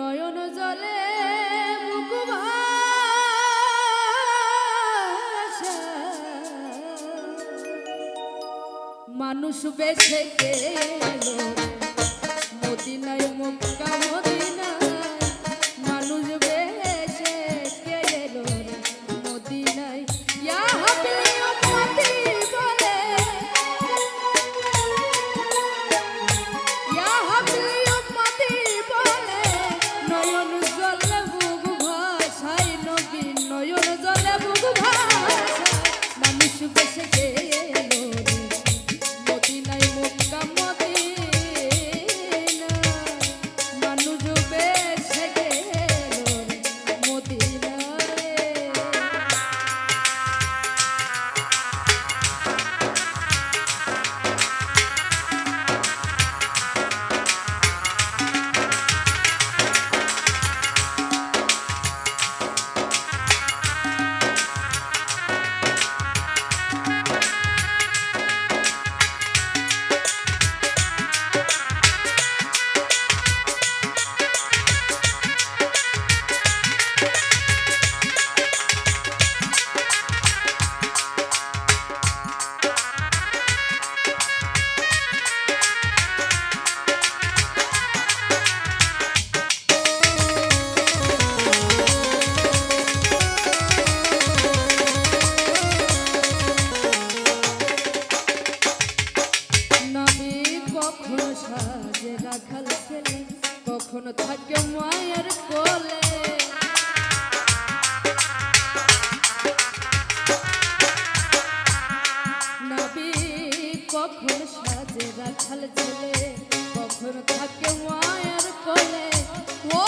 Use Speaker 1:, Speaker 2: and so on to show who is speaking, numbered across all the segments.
Speaker 1: নয়ন জলে। মানুষ বেছে গেল মদিনায় মুখ মদিনায় বেছে কখনো সাজে রাখাল কখনো থাকে মায়ের কোলে। নবী, কখনো সাজে রাখাল ছেলে কখনো থাকে মায়ের কোলে। ও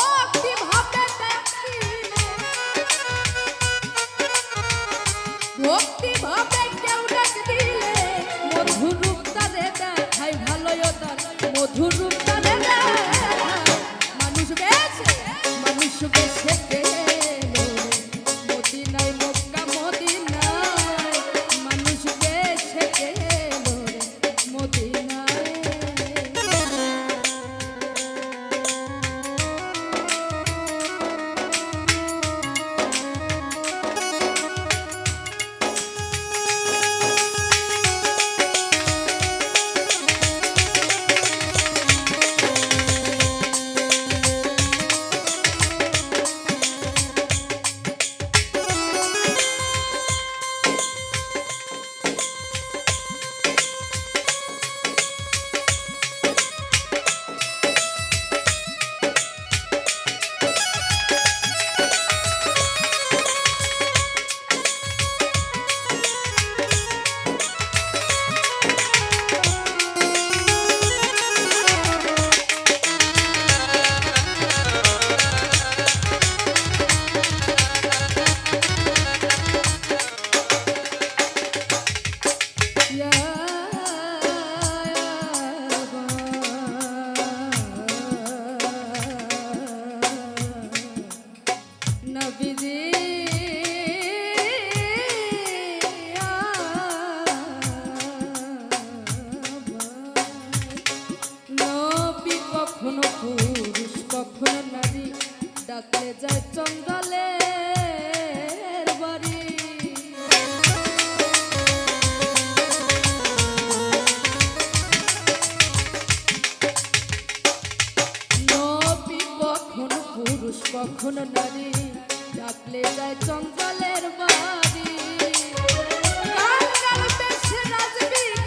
Speaker 1: ভক্তি ভাবে ঝুরু যায় চন্দ্রলে পুরুষ কখনো নারী ডাকলে যায় চঞ্চলের বাড়ি। রাজবীর।